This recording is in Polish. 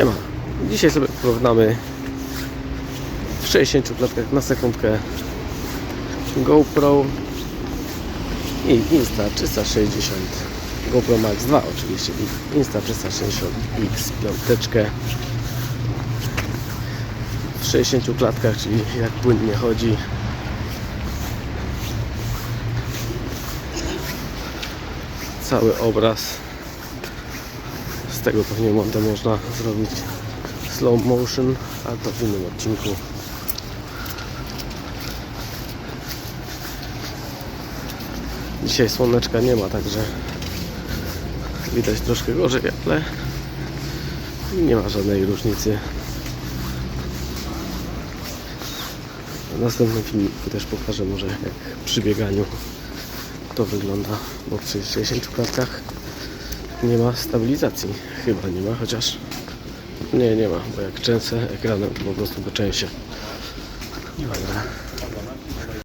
Siema. Dzisiaj sobie porównamy w 60 klatkach na sekundkę GoPro i Insta 360 GoPro Max 2 oczywiście i Insta 360 X piąteczkę. W 60 klatkach, czyli jak płynnie chodzi. Cały obraz z tego pewnie montę można zrobić slow motion, ale to w innym odcinku. Dzisiaj słoneczka nie ma, także widać troszkę gorzej, ale nie ma żadnej różnicy. W następnym filmiku też pokażę może jak przy bieganiu to wygląda, bo przy 60 klatkach nie ma stabilizacji. Chyba nie ma, chociaż nie, nie ma, bo jak częsę ekranem to po prostu go częsie. Dobra.